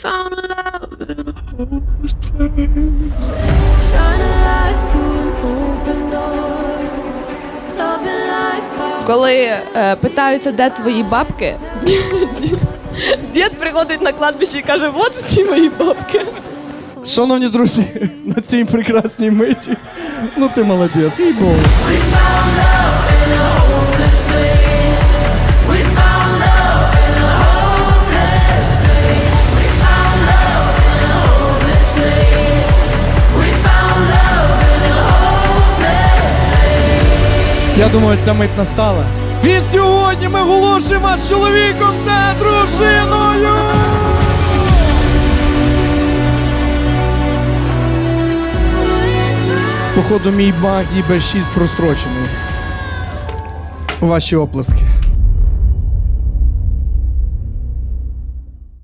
found love in a hopeless place. Shine a light through an open door. Loving life's hard. Коли е, питаються, де твої бабки, Дід приходить на кладбище і каже: от всі мої бабки. Шановні друзі, на цій прекрасній миті. Ну ти молодець, їй Богу. Я думаю, ця мить настала. Від сьогодні ми оголошуємо вас чоловіком та дружиною. Походу, мій баг і Б6 прострочений. Ваші оплески.